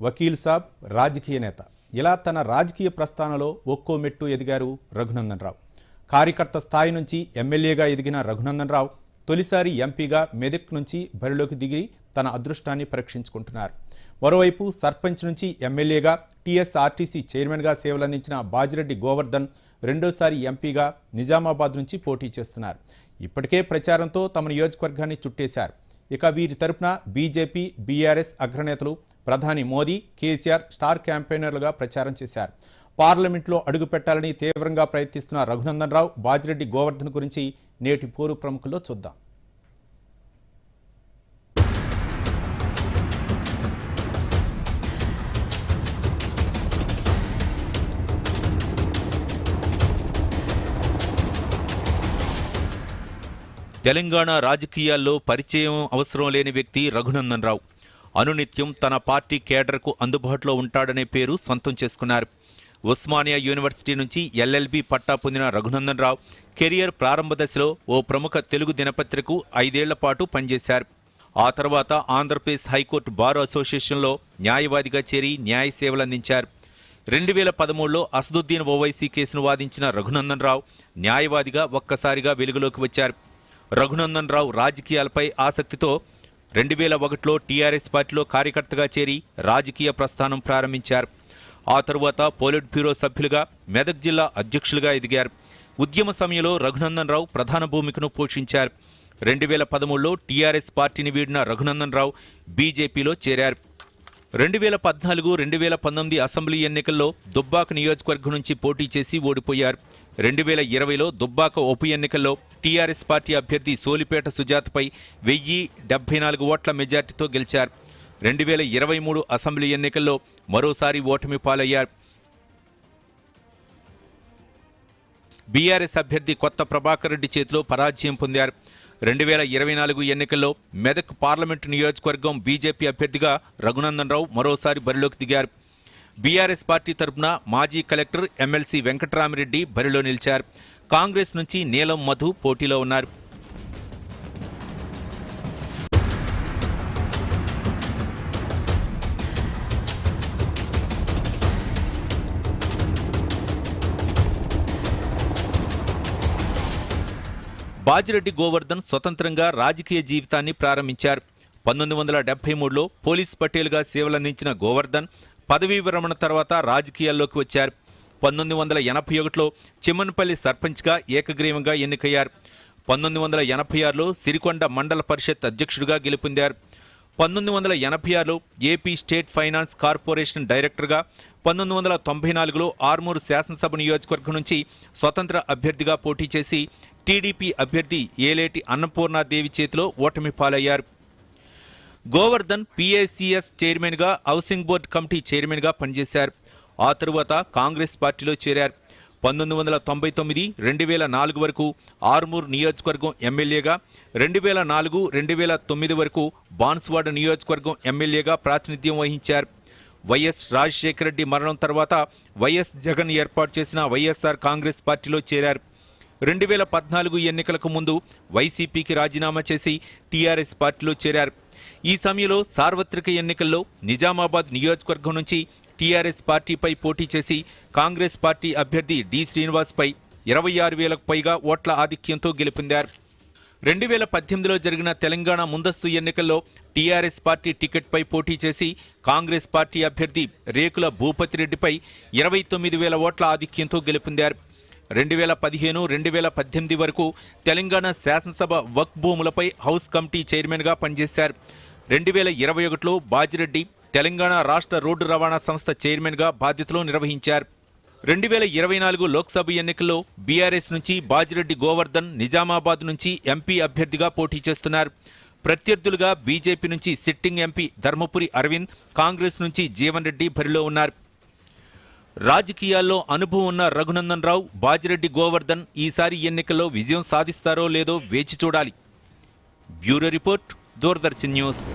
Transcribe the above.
వకీల్ సాబ్ రాజకీయ నేత. ఇలా తన రాజకీయ ప్రస్థానలో ఒక్కో మెట్టు ఎదిగారు రఘునందన్ రావు. కార్యకర్త స్థాయి నుంచి ఎమ్మెల్యేగా ఎదిగిన రఘునందన్ రావు తొలిసారి ఎంపీగా మెదక్ నుంచి బరిలోకి దిగి తన అదృష్టాన్ని పరీక్షించుకుంటున్నారు. మరోవైపు సర్పంచ్ నుంచి ఎమ్మెల్యేగా టీఎస్ఆర్టీసీ చైర్మన్గా సేవలందించిన బాజిరెడ్డి గోవర్ధన్ రెండోసారి ఎంపీగా నిజామాబాద్ నుంచి పోటీ చేస్తున్నారు. ఇప్పటికే ప్రచారంతో తమ నియోజకవర్గాన్ని చుట్టేశారు. ఇక వీరి తరపున బీజేపీ బీఆర్ఎస్ అగ్రనేతలు ప్రధాని మోదీ కేసీఆర్ స్టార్ క్యాంపెయినర్లుగా ప్రచారం చేశారు. పార్లమెంట్లో అడుగుపెట్టాలని తీవ్రంగా ప్రయత్నిస్తున్న రఘునందన్ రావు బాజిరెడ్డి గోవర్ధన్ గురించి నేటి పోరు ప్రముఖుల్లో చూద్దాం. తెలంగాణ రాజకీయాల్లో పరిచయం అవసరం లేని వ్యక్తి రఘునందన్ రావు. అనునిత్యం తన పార్టీ కేడర్కు అందుబాటులో ఉంటాడనే పేరు సొంతం చేసుకున్నారు. ఉస్మానియా యూనివర్సిటీ నుంచి ఎల్ఎల్బి పట్టా పొందిన రఘునందన్ రావు కెరియర్ ప్రారంభ దశలో ఓ ప్రముఖ తెలుగు దినపత్రికకు ఐదేళ్ళ పాటు పనిచేశారు. ఆ తర్వాత ఆంధ్రప్రదేశ్ హైకోర్టు బార్ అసోసియేషన్లో న్యాయవాదిగా చేరి న్యాయ సేవలు అందించారు. రెండు వేల పదమూడులో అసదుద్దీన్ ఓవైసీ కేసును వాదించిన రఘునందన్ రావు న్యాయవాదిగా ఒక్కసారిగా వెలుగులోకి వచ్చారు. రఘునందన్ రావు రాజకీయాలపై ఆసక్తితో రెండు వేల ఒకటిలో టీఆర్ఎస్ పార్టీలో కార్యకర్తగా చేరి రాజకీయ ప్రస్థానం ప్రారంభించారు. ఆ తరువాత పోలిట్ బ్యూరో సభ్యులుగా మెదక్ జిల్లా అధ్యక్షులుగా ఎదిగారు. ఉద్యమ సమయంలో రఘునందన్ రావు ప్రధాన భూమికను పోషించారు. రెండు వేల పదమూడులో టీఆర్ఎస్ పార్టీని వీడిన రఘునందన్ రావు బీజేపీలో చేరారు. రెండు వేల పద్నాలుగు రెండు వేల పంతొమ్మిది అసెంబ్లీ ఎన్నికల్లో దుబ్బాక నియోజకవర్గం నుంచి పోటీ చేసి ఓడిపోయారు. రెండు వేల ఇరవైలో దుబ్బాక ఉప ఎన్నికల్లో టీఆర్ఎస్ పార్టీ అభ్యర్థి సోలిపేట సుజాతపై వెయ్యి డెబ్బై నాలుగు ఓట్ల మెజార్టీతో గెలిచారు. రెండు వేల ఇరవై మూడు అసెంబ్లీ ఎన్నికల్లో మరోసారి ఓటమి పాలయ్యారు. బీఆర్ఎస్ అభ్యర్థి కొత్త ప్రభాకర్ రెడ్డి చేతిలో పరాజయం పొందారు. రెండు వేల ఇరవై నాలుగు ఎన్నికల్లో మెదక్ పార్లమెంటు నియోజకవర్గం బీజేపీ అభ్యర్థిగా రఘునందన్ రావు మరోసారి బరిలోకి దిగారు. బీఆర్ఎస్ పార్టీ తరఫున మాజీ కలెక్టర్ ఎమ్మెల్సీ వెంకటరామిరెడ్డి బరిలో నిలిచారు. కాంగ్రెస్ నుంచి నీలం మధు పోటీలో ఉన్నారు. బాజిరెడ్డి గోవర్ధన్ స్వతంత్రంగా రాజకీయ జీవితాన్ని ప్రారంభించారు. పంతొమ్మిది వందల డెబ్బై మూడులో పోలీస్ పటేల్గా సేవలందించిన గోవర్ధన్ పదవీ విరమణ తర్వాత రాజకీయాల్లోకి వచ్చారు. పంతొమ్మిది వందల ఎనభై ఒకటిలో చిమ్మన్పల్లి సర్పంచ్గా ఏకగ్రీవంగా ఎన్నికయ్యారు. పంతొమ్మిది వందల ఎనభై ఆరులో సిరికొండ మండల పరిషత్ అధ్యక్షుడిగా గెలుపొందారు. పంతొమ్మిది వందల ఎనభై ఆరులో ఏపీ స్టేట్ ఫైనాన్స్ కార్పొరేషన్ డైరెక్టర్గా పంతొమ్మిది వందల తొంభై నాలుగులో ఆర్మూరు శాసనసభ నియోజకవర్గం నుంచి స్వతంత్ర అభ్యర్థిగా పోటీ చేసి టీడీపీ అభ్యర్థి ఏలేటి అన్నపూర్ణాదేవి చేతిలో ఓటమి పాలయ్యారు. గోవర్ధన్ పిఏసిఎస్ చైర్మన్గా హౌసింగ్ బోర్డు కమిటీ చైర్మన్గా పనిచేశారు. ఆ తరువాత కాంగ్రెస్ పార్టీలో చేరారు. పంతొమ్మిది వందల తొంభై తొమ్మిది రెండు వేల నాలుగు వరకు ఆర్మూర్ నియోజకవర్గం ఎమ్మెల్యేగా రెండు వేల నాలుగు రెండు వేల తొమ్మిది వరకు బాన్స్వాడ నియోజకవర్గం ఎమ్మెల్యేగా ప్రాతినిధ్యం వహించారు. వైఎస్ రాజశేఖర రెడ్డి మరణం తర్వాత వైఎస్ జగన్ ఏర్పాటు చేసిన వైఎస్ఆర్ కాంగ్రెస్ పార్టీలో చేరారు. రెండు వేల పద్నాలుగు ఎన్నికలకు ముందు వైసీపీకి రాజీనామా చేసి టీఆర్ఎస్ పార్టీలో చేరారు. ఈ సమయంలో సార్వత్రిక ఎన్నికల్లో నిజామాబాద్ నియోజకవర్గం నుంచి టీఆర్ఎస్ పార్టీపై పోటీ చేసి కాంగ్రెస్ పార్టీ అభ్యర్థి డి. శ్రీనివాస్పై ఇరవై ఆరు వేలకు పైగా ఓట్ల ఆధిక్యంతో గెలుపొందారు. రెండు వేల పద్దెనిమిదిలో జరిగిన తెలంగాణ ముందస్తు ఎన్నికల్లో టీఆర్ఎస్ పార్టీ టికెట్పై పోటీ చేసి కాంగ్రెస్ పార్టీ అభ్యర్థి రేకుల భూపతిరెడ్డిపై ఇరవై తొమ్మిది వేల ఓట్ల ఆధిక్యంతో గెలుపొందారు. రెండు వేల పదిహేను రెండు వేల పద్దెనిమిది వరకు తెలంగాణ శాసనసభ వక్ భూములపై హౌస్ కమిటీ చైర్మన్గా పనిచేశారు. రెండు వేల ఇరవై ఒకటిలో బాజిరెడ్డి తెలంగాణ రాష్ట్ర రోడ్డు రవాణా సంస్థ చైర్మన్గా బాధ్యతలు నిర్వహించారు. రెండు వేల ఇరవై నాలుగు లోక్సభ ఎన్నికల్లో బీఆర్ఎస్ నుంచి బాజిరెడ్డి గోవర్ధన్ నిజామాబాద్ నుంచి ఎంపీ అభ్యర్థిగా పోటీ చేస్తున్నారు. ప్రత్యర్థులుగా బీజేపీ నుంచి సిట్టింగ్ ఎంపీ ధర్మపురి అరవింద్ కాంగ్రెస్ నుంచి జీవన్ రెడ్డి బరిలో ఉన్నారు. రాజకీయాల్లో అనుభవం ఉన్న రఘునందన్ రావు బాజిరెడ్డి గోవర్ధన్ ఈసారి ఎన్నికల్లో విజయం సాధిస్తారో లేదో వేచి చూడాలి. Bureau report Doordarshan news.